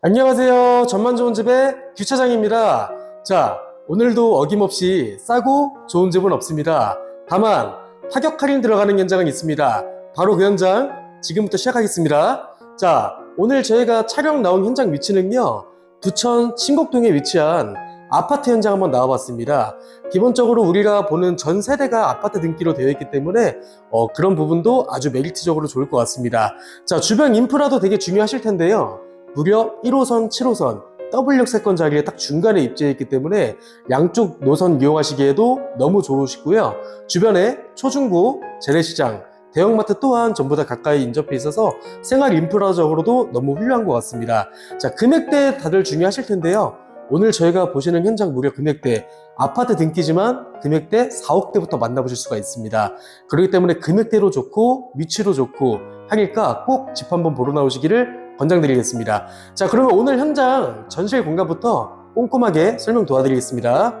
안녕하세요. 전만 좋은 집의 규차장입니다. 자, 오늘도 어김없이 싸고 좋은 집은 없습니다. 다만 파격 할인 들어가는 현장은 있습니다. 바로 그 현장 지금부터 시작하겠습니다. 자, 오늘 저희가 촬영 나온 현장 위치는요. 부천 신곡동에 위치한 아파트 현장 한번 나와봤습니다. 기본적으로 우리가 보는 전 세대가 아파트 등기로 되어 있기 때문에 어, 그런 부분도 아주 메리트적으로 좋을 것 같습니다. 자, 주변 인프라도 되게 중요하실 텐데요. 무려 1호선, 7호선, W역세권 자리에 딱 중간에 입지해 있기 때문에 양쪽 노선 이용하시기에도 너무 좋으시고요. 주변에 초중고, 재래시장, 대형마트 또한 전부 다 가까이 인접해 있어서 생활 인프라적으로도 너무 훌륭한 것 같습니다. 자, 금액대 다들 중요하실 텐데요. 오늘 저희가 보시는 현장 무려 금액대 아파트 등기지만 금액대 4억대부터 만나보실 수가 있습니다. 그렇기 때문에 금액대로 좋고 위치로 좋고 하니까 꼭 집 한번 보러 나오시기를 권장드리겠습니다. 자, 그러면 오늘 현장 전실 공간부터 꼼꼼하게 설명 도와드리겠습니다.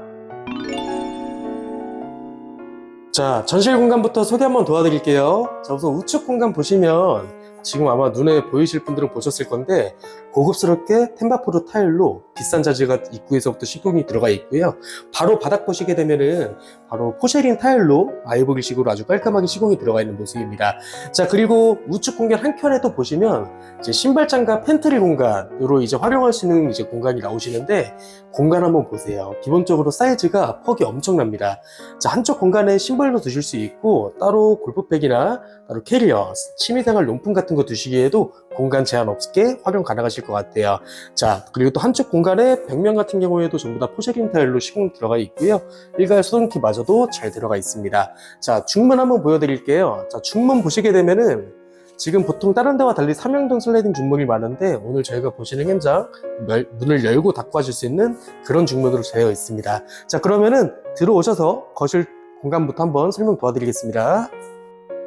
자, 전실 공간부터 소개 한번 도와드릴게요. 자, 우선 우측 공간 보시면 지금 아마 눈에 보이실 분들은 보셨을 건데 고급스럽게 템바포르 타일로 비싼 자재가 입구에서부터 시공이 들어가 있고요. 바로 바닥 보시게 되면은 바로 포쉐린 타일로 아이보리식으로 아주 깔끔하게 시공이 들어가 있는 모습입니다. 자, 그리고 우측 공간 한 켠에도 보시면 이제 신발장과 팬트리 공간으로 이제 활용할 수 있는 이제 공간이 나오시는데 공간 한번 보세요. 기본적으로 사이즈가 폭이 엄청납니다. 자, 한쪽 공간에 신발도 두실 수 있고 따로 골프백이나 따로 캐리어, 취미생활 용품 같은 거 두시기에도 공간 제한 없게 활용 가능하실 것 같아요. 자, 그리고 또 한쪽 공간 에 벽면 같은 경우에도 전부 다 포쉐린 타일로 시공 들어가 있고요. 일괄 소등키마저도 잘 들어가 있습니다. 자, 중문 한번 보여드릴게요. 자, 중문 보시게 되면은 지금 보통 다른 데와 달리 삼형동 슬라이딩 중문이 많은데 오늘 저희가 보시는 현장 멸- 문을 열고 닫고 하실 수 있는 그런 중문으로 되어 있습니다. 자, 그러면은 들어오셔서 거실 공간부터 한번 설명 도와드리겠습니다.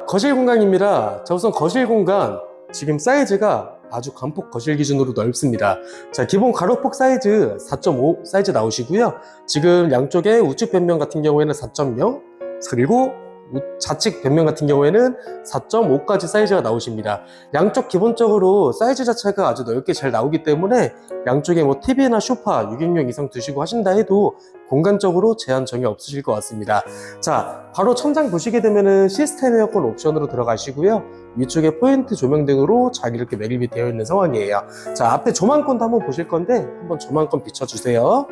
거실 공간입니다. 자, 우선 거실 공간 지금 사이즈가 아주 간폭 거실 기준으로 넓습니다. 자, 기본 가로폭 사이즈 4.5 사이즈 나오시고요. 지금 양쪽에 우측 변면 같은 경우에는 4.0 그리고 우- 좌측 변면 같은 경우에는 4.5까지 사이즈가 나오십니다. 양쪽 기본적으로 사이즈 자체가 아주 넓게 잘 나오기 때문에 양쪽에 뭐 TV나 소파 6인용 이상 두시고 하신다 해도 공간적으로 제한 전혀 없으실 것 같습니다. 자, 바로 천장 보시게 되면은 시스템 에어컨 옵션으로 들어가시고요. 위쪽에 포인트 조명 등으로 잘 이렇게 매립이 되어 있는 상황이에요. 자, 앞에 조망권도 한번 보실 건데 한번 조망권 비춰주세요.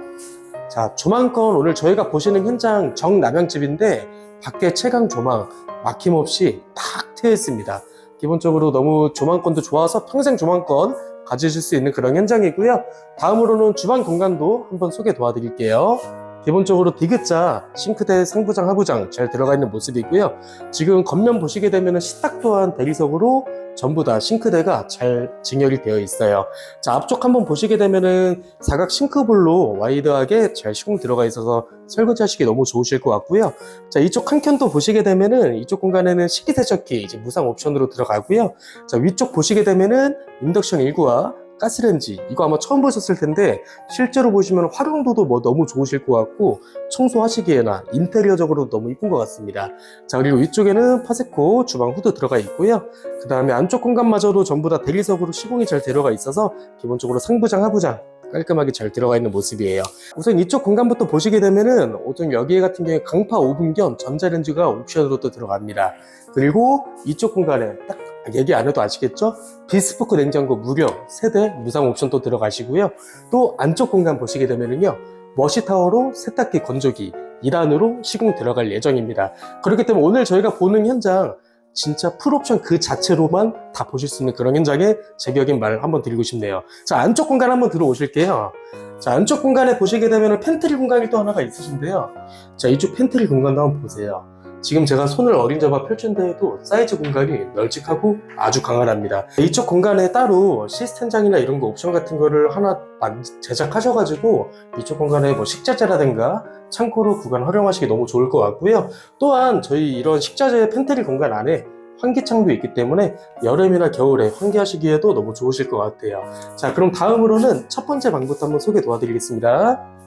자, 조망권 오늘 저희가 보시는 현장 정남향집인데 밖에 채광 조망 막힘없이 탁 트여 있습니다. 기본적으로 너무 조망권도 좋아서 평생 조망권 가지실 수 있는 그런 현장이고요. 다음으로는 주방 공간도 한번 소개 도와드릴게요. 기본적으로 디귿자 싱크대 상부장 하부장 잘 들어가 있는 모습이고요. 지금 겉면 보시게 되면 식탁 또한 대리석으로 전부 다 싱크대가 잘 진열이 되어 있어요. 자 앞쪽 한번 보시게 되면은 사각 싱크볼로 와이드하게 잘 시공 들어가 있어서 설거지 하시기 너무 좋으실 것 같고요. 자 이쪽 한 켠도 보시게 되면은 이쪽 공간에는 식기세척기 이제 무상 옵션으로 들어가고요. 자 위쪽 보시게 되면은 인덕션 1구와 가스레인지 이거 아마 처음 보셨을 텐데 실제로 보시면 활용도도 뭐 너무 좋으실 것 같고 청소하시기에나 인테리어적으로 너무 이쁜 것 같습니다. 자 그리고 위쪽에는 파세코 주방 후드 들어가 있고요. 그 다음에 안쪽 공간마저도 전부 다 대리석으로 시공이 잘 들어가 있어서 기본적으로 상부장 하부장 깔끔하게 잘 들어가 있는 모습이에요. 우선 이쪽 공간부터 보시게 되면은 우선 여기 같은 경우에 강파 오븐 겸 전자레인지가 옵션으로 또 들어갑니다. 그리고 이쪽 공간에 딱 얘기 안 해도 아시겠죠? 비스포크 냉장고 무료 세대 무상 옵션 또 들어가시고요. 또 안쪽 공간 보시게 되면은요. 머시타워로 세탁기 건조기 2단으로 시공 들어갈 예정입니다. 그렇기 때문에 오늘 저희가 보는 현장 진짜 풀옵션 그 자체로만 다 보실 수 있는 그런 현장에 제격인 말을 한번 드리고 싶네요. 자, 안쪽 공간 한번 들어오실게요. 자, 안쪽 공간에 보시게 되면 팬트리 공간이 또 하나가 있으신데요. 자, 이쪽 팬트리 공간도 한번 보세요. 지금 제가 손을 어린 잡아 펼친다 해도 사이즈 공간이 널찍하고 아주 강하답니다. 이쪽 공간에 따로 시스템장이나 이런 거 옵션 같은 거를 하나 만- 제작하셔가지고 이쪽 공간에 뭐 식자재라든가 창고로 구간 활용하시기 너무 좋을 것 같고요. 또한 저희 이런 식자재 팬트리 공간 안에 환기창도 있기 때문에 여름이나 겨울에 환기하시기에도 너무 좋으실 것 같아요. 자, 그럼 다음으로는 첫 번째 방부터 한번 소개 도와드리겠습니다.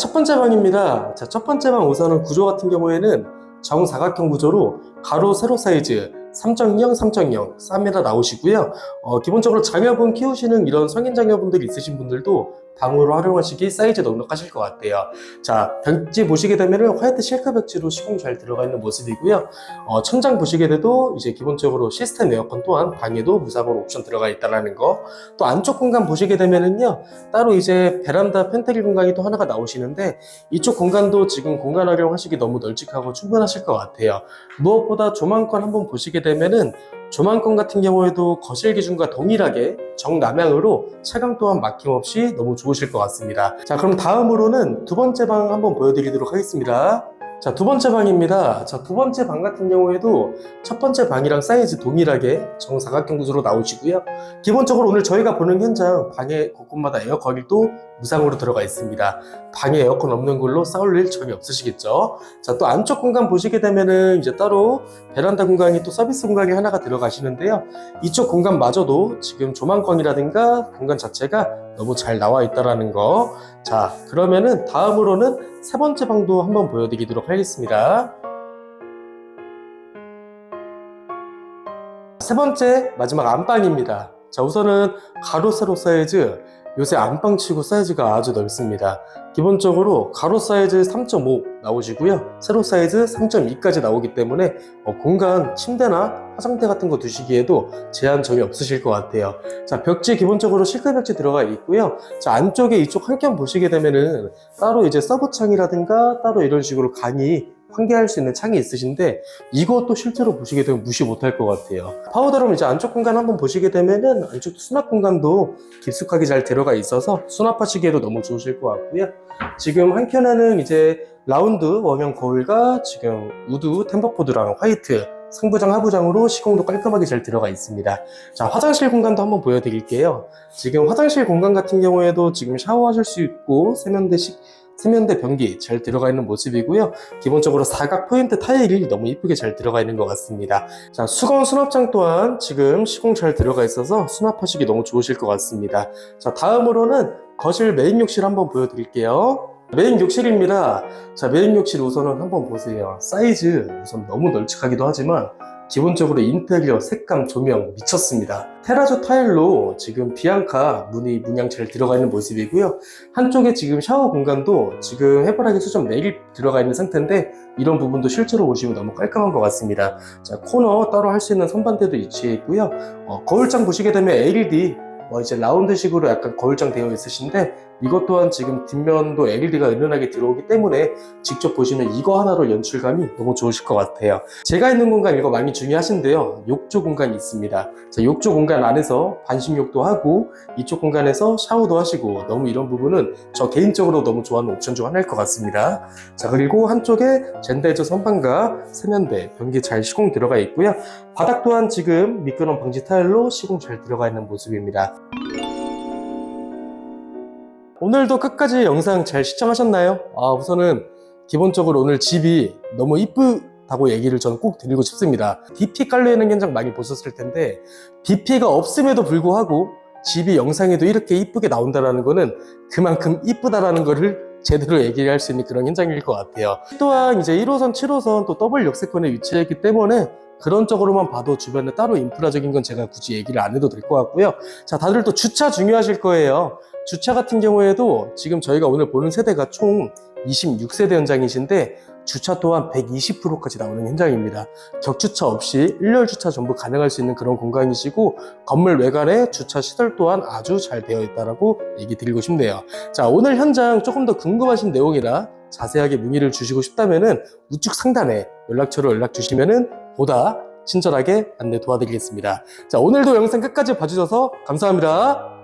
첫 번째 방입니다. 자, 첫 번째 방 우선은 구조 같은 경우에는 정사각형 구조로 가로 세로 사이즈 3.0, 3.0, 3m 나오시고요. 어, 기본적으로 자녀분 키우시는 이런 성인 자녀분들 있으신 분들도 방으로 활용하시기 사이즈 넉넉하실 것 같아요. 자, 벽지 보시게 되면은 화이트 실크 벽지로 시공 잘 들어가 있는 모습이고요. 어, 천장 보시게 돼도 이제 기본적으로 시스템 에어컨 또한 방에도 무상으로 옵션 들어가 있다라는 거. 또 안쪽 공간 보시게 되면은요, 따로 이제 베란다 펜트리 공간이 또 하나가 나오시는데 이쪽 공간도 지금 공간 활용하시기 너무 널찍하고 충분하실 것 같아요. 무엇보다 조망권 한번 보시게 되면은 조망권 같은 경우에도 거실 기준과 동일하게 정남향으로 차강 또한 막힘없이 너무 좋으실 것 같습니다. 자, 그럼 다음으로는 두 번째 방 한번 보여드리도록 하겠습니다. 자, 두 번째 방입니다. 자, 두 번째 방 같은 경우에도 첫 번째 방이랑 사이즈 동일하게 정사각형 구조로 나오시고요. 기본적으로 오늘 저희가 보는 현장 방의 곳곳마다 에어컨이 또 무상으로 들어가 있습니다. 방에 에어컨 없는 걸로 싸울 일 전혀 없으시겠죠? 자, 또 안쪽 공간 보시게 되면은 이제 따로 베란다 공간이 또 서비스 공간이 하나가 들어가시는데요. 이쪽 공간마저도 지금 조망권이라든가 공간 자체가 너무 잘 나와 있다라는 거. 자, 그러면은 다음으로는 세 번째 방도 한번 보여드리도록 하겠습니다. 세 번째 마지막 안방입니다. 자, 우선은 가로 세로 사이즈 요새 안방 치고 사이즈가 아주 넓습니다. 기본적으로 가로 사이즈 3.5 나오시고요. 세로 사이즈 3.2까지 나오기 때문에 어, 공간 침대나 화장대 같은 거 두시기에도 제한 전혀 없으실 것 같아요. 자, 벽지 기본적으로 실크 벽지 들어가 있고요. 자, 안쪽에 이쪽 한켠 보시게 되면은 따로 이제 서브 창이라든가 따로 이런 식으로 간이 환기할 수 있는 창이 있으신데 이것도 실제로 보시게 되면 무시 못할 것 같아요. 파우더룸 이제 안쪽 공간 한번 보시게 되면은 안쪽 수납 공간도 깊숙하게 잘 들어가 있어서 수납하시기에도 너무 좋으실 것 같고요. 지금 한켠에는 이제 라운드 원형 거울과 지금 우드 템버포드랑 화이트 상부장 하부장으로 시공도 깔끔하게 잘 들어가 있습니다. 자 화장실 공간도 한번 보여드릴게요. 지금 화장실 공간 같은 경우에도 지금 샤워하실 수 있고 세면대식 세면대 변기 잘 들어가 있는 모습이고요. 기본적으로 사각 포인트 타일이 너무 이쁘게 잘 들어가 있는 것 같습니다. 자, 수건 수납장 또한 지금 시공 잘 들어가 있어서 수납하시기 너무 좋으실 것 같습니다. 자, 다음으로는 거실 메인 욕실 한번 보여드릴게요. 메인 욕실입니다. 자, 메인 욕실 우선은 한번 보세요. 사이즈 우선 너무 널찍하기도 하지만 기본적으로 인테리어, 색감, 조명 미쳤습니다. 테라조 타일로 지금 비앙카 문이 문양 잘 들어가 있는 모습이고요. 한쪽에 지금 샤워 공간도 지금 해바라기 수전 매일 들어가 있는 상태인데 이런 부분도 실제로 보시면 너무 깔끔한 것 같습니다. 자, 코너 따로 할 수 있는 선반대도 위치해 있고요. 어, 거울장 보시게 되면 LED 뭐 이제 라운드식으로 약간 거울장 되어 있으신데 이것 또한 지금 뒷면도 LED가 은은하게 들어오기 때문에 직접 보시면 이거 하나로 연출감이 너무 좋으실 것 같아요. 제가 있는 공간 이거 많이 중요하신데요. 욕조 공간이 있습니다. 자, 욕조 공간 안에서 반신욕도 하고 이쪽 공간에서 샤워도 하시고 너무 이런 부분은 저 개인적으로 너무 좋아하는 옵션 중 하나일 것 같습니다. 자, 그리고 한쪽에 젠더에저 선반과 세면대, 변기 잘 시공 들어가 있고요. 바닥 또한 지금 미끄럼 방지 타일로 시공 잘 들어가 있는 모습입니다. 오늘도 끝까지 영상 잘 시청하셨나요? 아, 우선은 기본적으로 오늘 집이 너무 이쁘다고 얘기를 저는 꼭 드리고 싶습니다. DP 깔려있는 현장 많이 보셨을 텐데 DP가 없음에도 불구하고 집이 영상에도 이렇게 이쁘게 나온다는 거는 그만큼 이쁘다라는 거를 제대로 얘기할 수 있는 그런 현장일 것 같아요. 또한 이제 1호선, 7호선 또 더블 역세권에 위치해 있기 때문에 그런 쪽으로만 봐도 주변에 따로 인프라적인 건 제가 굳이 얘기를 안 해도 될 것 같고요. 자, 다들 또 주차 중요하실 거예요. 주차 같은 경우에도 지금 저희가 오늘 보는 세대가 총 26세대 현장이신데 주차 또한 120%까지 나오는 현장입니다. 격주차 없이 일렬 주차 전부 가능할 수 있는 그런 공간이시고 건물 외관에 주차 시설 또한 아주 잘 되어 있다라고 얘기 드리고 싶네요. 자, 오늘 현장 조금 더 궁금하신 내용이나 자세하게 문의를 주시고 싶다면은 우측 상단에 연락처로 연락 주시면은 보다 친절하게 안내 도와드리겠습니다. 자, 오늘도 영상 끝까지 봐주셔서 감사합니다.